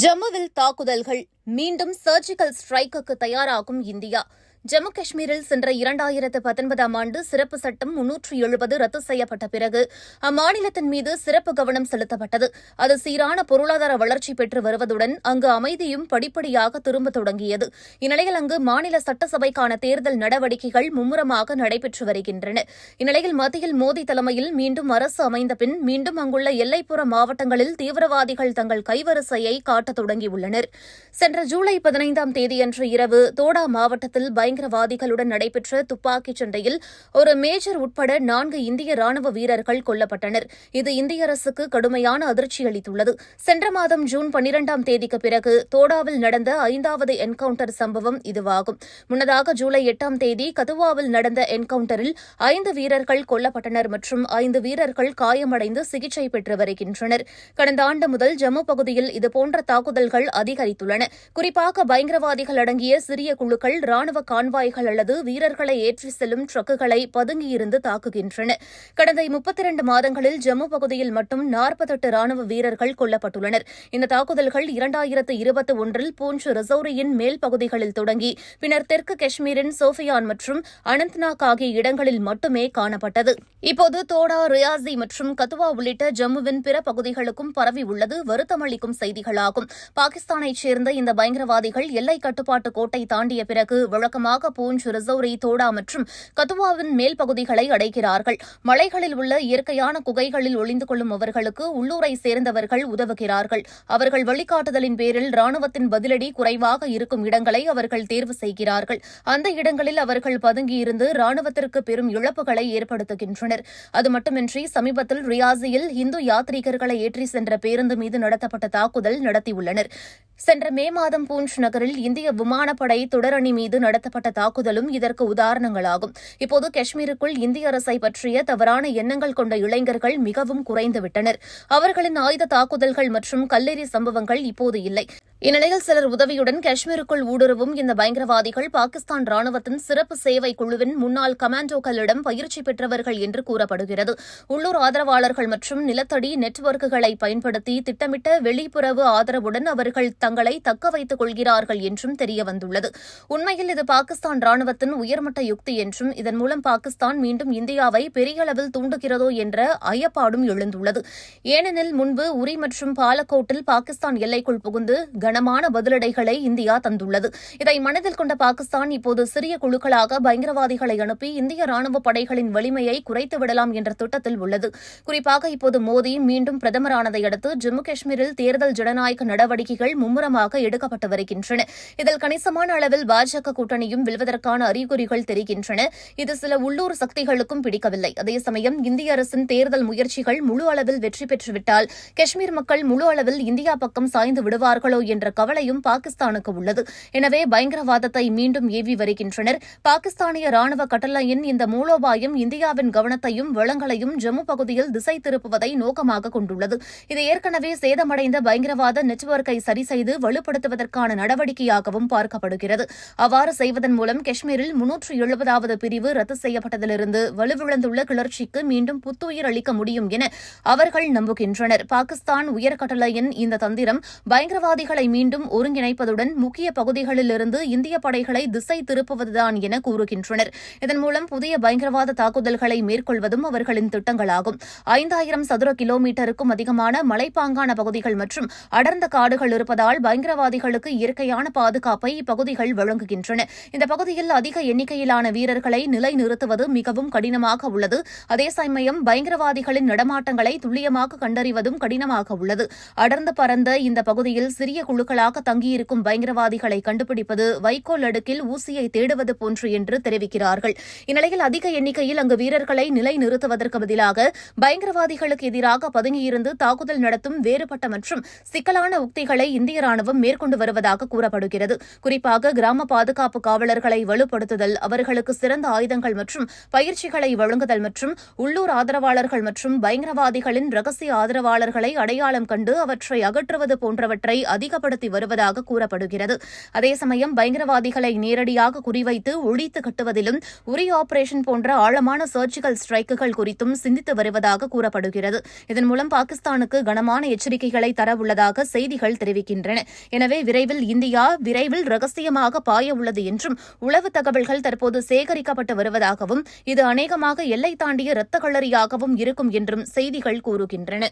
ஜம்முவில் தாக்குதல்கள் மீண்டும் சர்ஜிக்கல் ஸ்ட்ரைக்குக்கு தயாராகும் இந்தியா. ஜம்மு காஷ்மீரில் சென்ற இரண்டாயிரத்து பத்தொன்பதாம் ஆண்டு சிறப்பு சட்டம் முன்னூற்று எழுபது ரத்து செய்யப்பட்ட பிறகு அம்மாநிலத்தின் மீது சிறப்பு கவனம் செலுத்தப்பட்டது. அது சீரான பொருளாதார வளர்ச்சி பெற்று வருவதுடன் அங்கு அமைதியும் படிப்படியாக திரும்ப தொடங்கியது. இந்நிலையில் அங்கு மாநில சட்டசபைக்கான தேர்தல் நடவடிக்கைகள் மும்முரமாக நடைபெற்று வருகின்றன. இந்நிலையில் மத்தியில் மோடி தலைமையில் மீண்டும் அரசு அமைந்த பின் மீண்டும் அங்குள்ள எல்லைப்புற மாவட்டங்களில் தீவிரவாதிகள் தங்கள் கைவரிசையை காட்டத் தொடங்கியுள்ளனர். சென்ற ஜூலை பதினைந்தாம் தேதியன்று இரவு தோடா மாவட்டத்தில் பயங்கரவாதிகளுடன் நடைபெற்ற துப்பாக்கிச் சண்டையில் ஒரு மேஜர் உட்பட நான்கு இந்திய ராணுவ வீரர்கள் கொல்லப்பட்டனர். இது இந்திய அரசுக்கு கடுமையான அதிர்ச்சி அளித்துள்ளது. சென்ற மாதம் ஜூன் பன்னிரண்டாம் தேதிக்கு பிறகு தோடாவில் நடந்த ஐந்தாவது என்கவுண்டர் சம்பவம் இதுவாகும். முன்னதாக ஜூலை எட்டாம் தேதி கதுவாவில் நடந்த என்கவுண்டரில் ஐந்து வீரர்கள் கொல்லப்பட்டனர் மற்றும் ஐந்து வீரர்கள் காயமடைந்து சிகிச்சை பெற்று வருகின்றனர். கடந்த ஆண்டு முதல் ஜம்மு பகுதியில் இதுபோன்ற தாக்குதல்கள் அதிகரித்துள்ளன. குறிப்பாக பயங்கரவாதிகள் அடங்கிய சிறிய குழுக்கள் ராணுவ கான்வாய்கள் அல்லது வீரர்களை ஏற்றி செல்லும் ட்ரக்குகளை பதுங்கியிருந்து தாக்குகின்றன. கடந்த முப்பத்தி இரண்டு மாதங்களில் ஜம்மு பகுதியில் மட்டும் நாற்பத்தெட்டு ராணுவ வீரர்கள் கொல்லப்பட்டுள்ளனர். இந்த தாக்குதல்கள் இரண்டாயிரத்து இருபத்தி ஒன்றில் பூஞ்ச் ரிசோரியின் மேல் பகுதிகளில் தொடங்கி பின்னர் தெற்கு காஷ்மீரின் சோஃபியான் மற்றும் அனந்த்நாக் ஆகிய இடங்களில் மட்டுமே காணப்பட்டது. இப்போது தோடா ரியாசி மற்றும் கத்துவா உள்ளிட்ட ஜம்முவின் பிற பகுதிகளுக்கும் பரவியுள்ளது வருத்தமளிக்கும் செய்திகளாகும். பாகிஸ்தானைச் சேர்ந்த இந்த பயங்கரவாதிகள் எல்லை கட்டுப்பாட்டு கோட்டை தாண்டிய பிறகு வழக்கமாக பூஞ்ச் ரிசௌரி தோடா மற்றும் கத்துவாவின் மேல் பகுதிகளை அடைக்கிறார்கள் மலைகளில் உள்ள இயற்கையான குகைகளில் ஒளிந்து கொள்ளும் அவர்களுக்கு உள்ளூரை சேர்ந்தவர்கள் உதவுகிறார்கள். அவர்கள் வழிகாட்டுதலின் பேரில் ராணுவத்தின் பதிலடி குறைவாக இருக்கும் இடங்களை அவர்கள் தேர்வு செய்கிறார்கள். அந்த இடங்களில் அவர்கள் பதுங்கியிருந்து ராணுவத்திற்கு பெரும் இழப்புகளை ஏற்படுத்துகின்றனர். அது மட்டுமின்றி சமீபத்தில் ரியாசியில் இந்து யாத்ரீகர்களை ஏற்றி சென்ற பேருந்து மீது நடத்தப்பட்ட தாக்குதல் நடத்தியுள்ளனர். சென்ற மே மாதம் பூஞ்ச் நகரில் இந்திய விமானப்படை தொடரணி மீது நடத்தப்பட்ட தாக்குதலும் இதற்கு உதாரணங்களாகும். இப்போது காஷ்மீருக்குள் இந்திய அரசை பற்றிய தவறான எண்ணங்கள் கொண்ட இளைஞர்கள் மிகவும் குறைந்துவிட்டனர். அவர்களின் ஆயுத தாக்குதல்கள் மற்றும் கல்லெறி சம்பவங்கள் இப்போது இல்லை. இந்நிலையில் சிலர் உதவியுடன் காஷ்மீருக்குள் ஊடுருவும் இந்த பயங்கரவாதிகள் பாகிஸ்தான் ராணுவத்தின் சிறப்பு சேவை குழுவின் முன்னாள் கமாண்டோக்களிடம் பயிற்சி பெற்றவர்கள் என்று கூறப்படுகிறது. உள்ளூர் ஆதரவாளர்கள் மற்றும் நிலத்தடி நெட்வொர்க்குகளை பயன்படுத்தி திட்டமிட்ட வெளிப்புறவு ஆதரவுடன் அவர்கள் தங்களை தக்க வைத்துக் கொள்கிறார்கள் என்றும் தெரியவந்துள்ளது. உண்மையில் இது பாகிஸ்தான் ராணுவத்தின் உயர்மட்ட யுக்தி என்றும் இதன் மூலம் பாகிஸ்தான் மீண்டும் இந்தியாவை பெரிய அளவில் தூண்டுகிறதோ என்ற ஐயப்பாடும் எழுந்துள்ளது. ஏனெனில் முன்பு உரி மற்றும் பாலக்கோட்டில் பாகிஸ்தான் எல்லைக்குள் புகுந்து கனமான பதிலடைகளை இந்தியா தந்துள்ளது. இதை மனதில் கொண்ட பாகிஸ்தான் இப்போது சிறிய குழுக்களாக பயங்கரவாதிகளை அனுப்பி இந்திய ராணுவ படைகளின் வலிமையை குறைத்து விடலாம் என்ற திட்டத்தில் உள்ளது. குறிப்பாக இப்போது மோடி மீண்டும் பிரதமரானதை அடுத்து ஜம்மு காஷ்மீரில் தேர்தல் ஜனநாயக நடவடிக்கைகள் மும்முரமாக எடுக்கப்பட்டு வருகின்றன. இதில் கணிசமான அளவில் பாஜக கூட்டணியும் வெல்வதற்கான அறிகுறிகள் தெரிகின்றன. இது சில உள்ளூர் சக்திகளுக்கும் பிடிக்கவில்லை. அதே சமயம் இந்திய அரசின் தேர்தல் முயற்சிகள் முழு அளவில் வெற்றி பெற்றுவிட்டால் காஷ்மீர் மக்கள் முழு அளவில் இந்தியா பக்கம் சாய்ந்து விடுவார்களோ என்ற என்ற கவலையும் பாகிஸ்தானுக்கு உள்ளது. எனவே பயங்கரவாதத்தை மீண்டும் ஏவி வருகின்றனர். பாகிஸ்தானிய ராணுவ கட்டளையின் இந்த மூலோபாயம் இந்தியாவின் கவனத்தையும் வளங்களையும் ஜம்மு பகுதியில் திசை திருப்புவதை நோக்கமாக கொண்டுள்ளது. இது ஏற்கனவே சேதமடைந்த பயங்கரவாத நெட்வொர்க்கை சரிசெய்து வலுப்படுத்துவதற்கான நடவடிக்கையாகவும் பார்க்கப்படுகிறது. அவ்வாறு செய்வதன் மூலம் காஷ்மீரில் முன்னூற்று எழுபதாவது பிரிவு ரத்து செய்யப்பட்டதிலிருந்து வலுவிழந்துள்ள கிளர்ச்சிக்கு மீண்டும் புத்துயிர் அளிக்க முடியும் என அவர்கள் நம்புகின்றனர். பாகிஸ்தான் உயர்கட்டளையின் இந்த தந்திரம் பயங்கரவாதிகளை மீண்டும் ஒருங்கிணைப்பதுடன் முக்கிய பகுதிகளிலிருந்து இந்திய படைகளை திசை திருப்புவதுதான் என கூறுகின்றனர். இதன் மூலம் புதிய பயங்கரவாத தாக்குதல்களை மேற்கொள்வதும் அவர்களின் திட்டங்களாகும். ஐந்தாயிரம் சதுர கிலோமீட்டருக்கும் அதிகமான மலைப்பாங்கான பகுதிகள் மற்றும் அடர்ந்த காடுகள் இருப்பதால் பயங்கரவாதிகளுக்கு இயற்கையான பாதுகாப்பை இப்பகுதிகள் வழங்குகின்றன. இந்த பகுதியில் அதிக எண்ணிக்கையிலான வீரர்களை நிலைநிறுத்துவது மிகவும் கடினமாக உள்ளது. அதே சமயம் பயங்கரவாதிகளின் நடமாட்டங்களை துல்லியமாக கண்டறிவதும் கடினமாக உள்ளது. அடர்ந்து பறந்த இந்த பகுதியில் சிறிய குழுக்களாக தங்கியிருக்கும் பயங்கரவாதிகளை கண்டுபிடிப்பது வைக்கோல் அடுக்கில் ஊசியை தேடுவது போன்று என்று தெரிவிக்கிறார்கள். இந்நிலையில் அதிக எண்ணிக்கையில் அங்கு வீரர்களை நிலைநிறுத்துவதற்கு பதிலாக பயங்கரவாதிகளுக்கு எதிராக பதுங்கியிருந்து தாக்குதல் நடத்தும் வேறுபட்ட மற்றும் சிக்கலான உக்திகளை இந்திய ராணுவம் மேற்கொண்டு வருவதாக கூறப்படுகிறது. குறிப்பாக கிராம பாதுகாப்பு காவலர்களை வலுப்படுத்துதல் அவர்களுக்கு சிறந்த ஆயுதங்கள் மற்றும் பயிற்சிகளை வழங்குதல் மற்றும் உள்ளூர் ஆதரவாளர்கள் மற்றும் பயங்கரவாதிகளின் ரகசிய ஆதரவாளர்களை அடையாளம் கண்டு அவற்றை அகற்றுவது போன்றவற்றை அதிக பழக்கப்படுத்தி வருவதாக கூறப்படுகிறது. அதே சமயம் பயங்கரவாதிகளை நேரடியாக குறிவைத்து ஒழித்து கட்டுவதிலும் உரி ஆபரேஷன் போன்ற ஆழமான சர்ஜிக்கல் ஸ்ட்ரைக்குகள் குறித்தும் சிந்தித்து வருவதாக கூறப்படுகிறது. இதன் மூலம் பாகிஸ்தானுக்கு கனமான எச்சரிக்கைகளை தரவுள்ளதாக செய்திகள் தெரிவிக்கின்றன. எனவே விரைவில் இந்தியா விரைவில் ரகசியமாக பாய உள்ளது என்றும் உளவு தகவல்கள் தற்போது சேகரிக்கப்பட்டு வருவதாகவும் இது அநேகமாக எல்லை தாண்டிய இரத்த களரியாகவும் இருக்கும் என்றும் செய்திகள் கூறுகின்றன.